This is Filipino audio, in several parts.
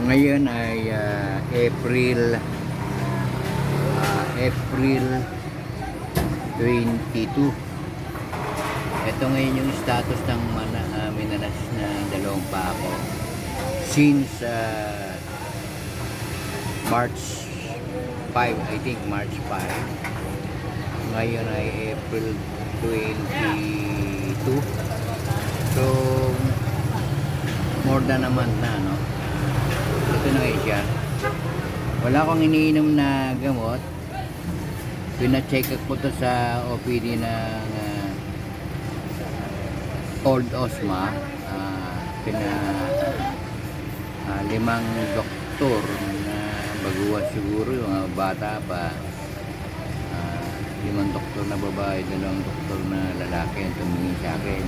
Ngayon ay ah, April ah, April 22. Ito ngayon yung status ng mana, ah, minanas na dalawang pa ako. Since ah, March 5, I think March 5. Ngayon ay April 22. So, more than a month na, no? Ito na ngayon siya. Wala akong iniinom na gamot. Pina-check ko to sa OPD ng ah, Old Osma. Ah, pina ah, limang doktor na baguhan siguro yung mga bata pa. Ah, limang doktor na babae, dalawang doktor na lalaki ang tumingin sa akin.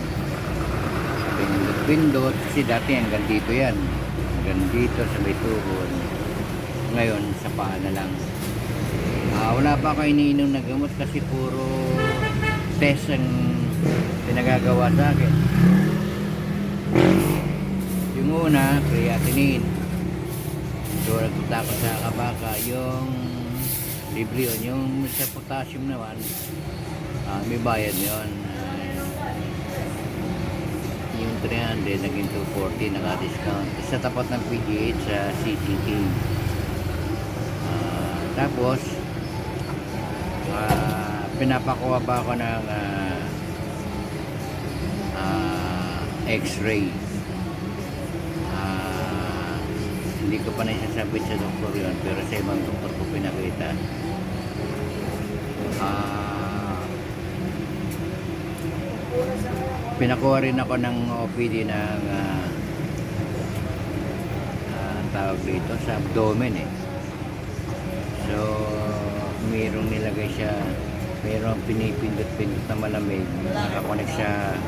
Pindot-pindot, kasi dati hanggang dito yan. Hanggang dito sa may. Ngayon, sa paa na lang. Ah, wala pa ako iniinom na gamot kasi puro test ang pinagagawa sa akin. Yung una, creatinine. So, nagpunta ako sa kabaka. Yung libre yun. Yung sa potassium naman, ah, may bayad yun. 300 naging 240 naka-discount. Sa tapat ng PGH sa CCT. Ah, tapos, ah, pinapakuha pa ako ng ah, ah, x-ray. Ah, hindi ko pa naisasabit sa doktor yun, pero sa ibang doktor ko pinakita. Ah, pinakuha rin ako ng OPD ng ah, ah, tawag dito sa abdomen eh. So, mayroong nilagay siya, mayroong pinipindot-pindot na malamig, nakakonek sa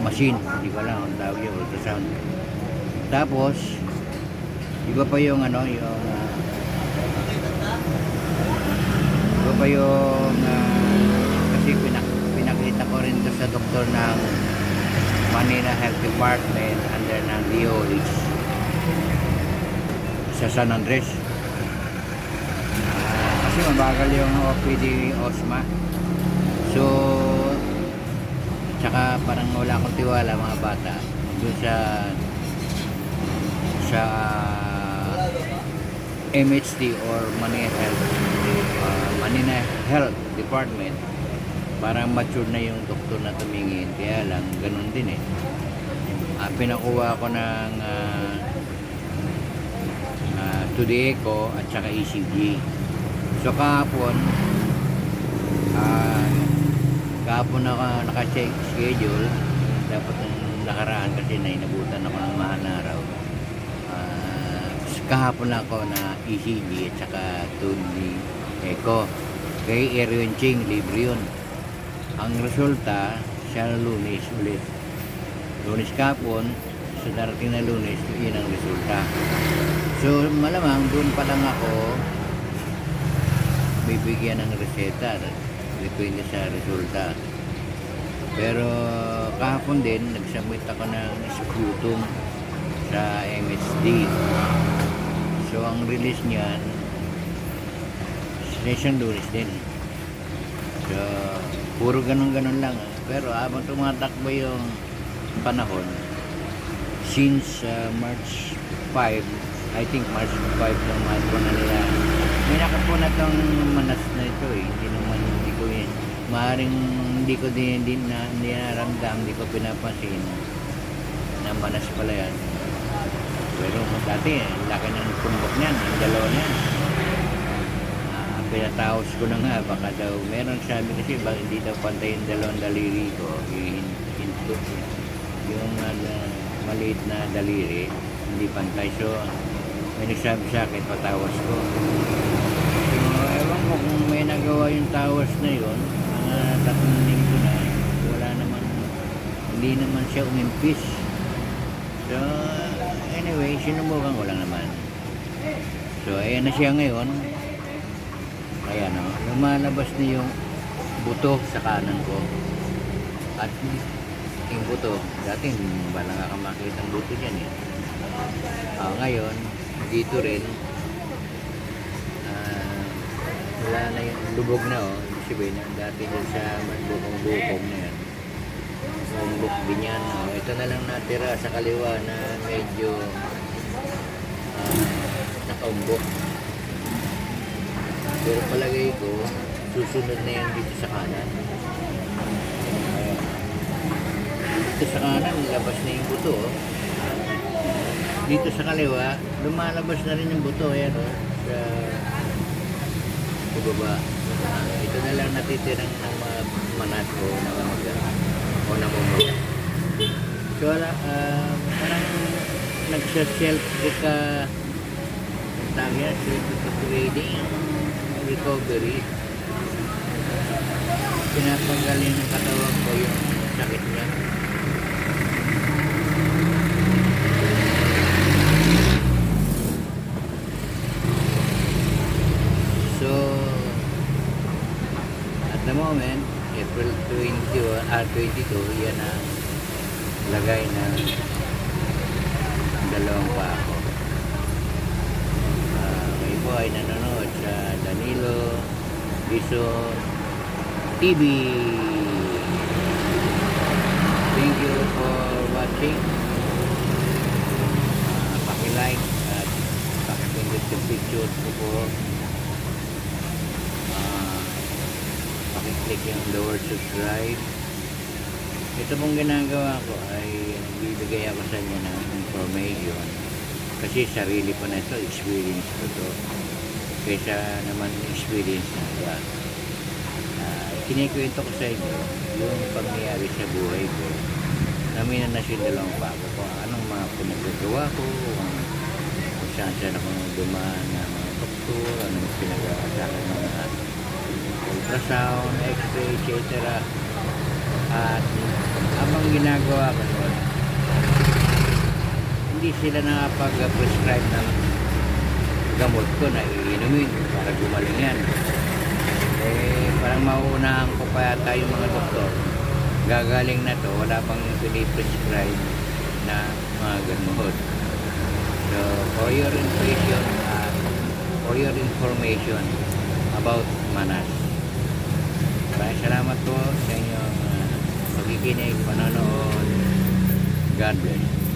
machine, hindi ko alam ang tawag yun, ultrasound. Tapos, iba pa yung ano, yung ah, iba pa yung ah, kasi pinak pinakita ko rin to sa doktor ng Manila Health Department under ng DOH sa San Andres. Ah, kasi mabagal yung OPD OSMA. So, tsaka parang wala akong tiwala mga bata doon sa sa MHD or Manila Health uh, Manila Health Department parang mature na yung doktor na tumingin. Kaya lang ganun din eh. Ah, pinakuha ko ng ah, ah, to the echo at saka ECG so kahapon ah kahapon ako naka-check schedule. Dapat nung nakaraan kasi na inabutan ako ng mahal na araw. Ah, kahapon lang ako na ECG at saka to the echo. Kay Erion Ching libre yun ang resulta siya lunes ulit. Lunes kapon sa darating na lunes yun ang resulta. So malamang doon pa lang ako bibigyan ng reseta depende sa resulta. Pero kahapon din nagsubmit ako ng sputum sa MHD so ang release niyan session lunes din. So puro ganun ganun lang. Pero habang tumatakbo yung panahon since uh, March 5 I think March 5 ng month ko na nila may nakapo na tong manas na ito eh. Hindi naman hindi ko yun maaaring hindi ko din hindi na hindi naramdam hindi ko pinapansin na manas pala yan. Pero dati eh, laki ng tumbok niyan ang dalawa niyan pinataos ko na nga baka daw meron sabi kasi ba hindi daw pantay yung dalawang daliri ko hinto yung ano, maliit na daliri hindi pantay. So may nagsabi sa akin patawas ko. So ewan ko kung may nagawa yung tawas na yun mga tatlong linggo na wala naman hindi naman siya umimpis. So anyway sinubukan ko lang naman. So ayan na siya ngayon Ayan o, lumalabas na yung buto sa kanan ko. At yung buto, dati wala nga ka makita ang buto dyan eh. Ah, ngayon, dito rin, ah, wala na yung lubog na oh. Ibig sabihin, dati dun sa bukong-bukong na yan. Umlok din yan. Oh. Ito na lang natira sa kaliwa na medyo ah, nakaumbok. Pero palagay ko, susunod na yan dito sa kanan. Dito sa kanan, labas na yung buto. Oh. Dito sa kaliwa, lumalabas na rin yung buto. Ayan, oh, sa, sa baba. Ah, ito na lang natitirang ng mga manat o namamaga o namamaga. So, ah, parang nagsa-self ka tawag yan, self-trading recovery. Pinapanggaling ng katawan ko yung sakit niya. So, at the moment, April 20, ah, 22, yan ang lagay ng dalawang pa ako. Ah, kayo po ay nanonood Biso TV. Thank you for watching. Ah, paki-like at paki-pindot yung picture ko po. Ah, paki-click yung word subscribe. Ito pong ginagawa ko ay nagbibigay ako sa inyo ng information kasi sarili ko na ito, experience ko to kaysa naman experience na iba. Uh, kinikwento ko sa inyo yung pangyayari sa buhay ko na dalawang bago ko anong mga pinagagawa ko kung saan saan ako dumaan ng mga doktor anong pinagawa sa akin ng mga ultrasound, x-ray, etc. At habang ginagawa ko hindi sila nakapag-prescribe ng gamot ko na iinumin para gumaling yan. Eh, parang mauunahan ko pa yata yung mga doktor. Gagaling na to, wala pang piniprescribe na mga gamot. So, for your information, uh, for your information about Manas. Maraming salamat po sa inyong uh, pagkikinig, panonood. God bless.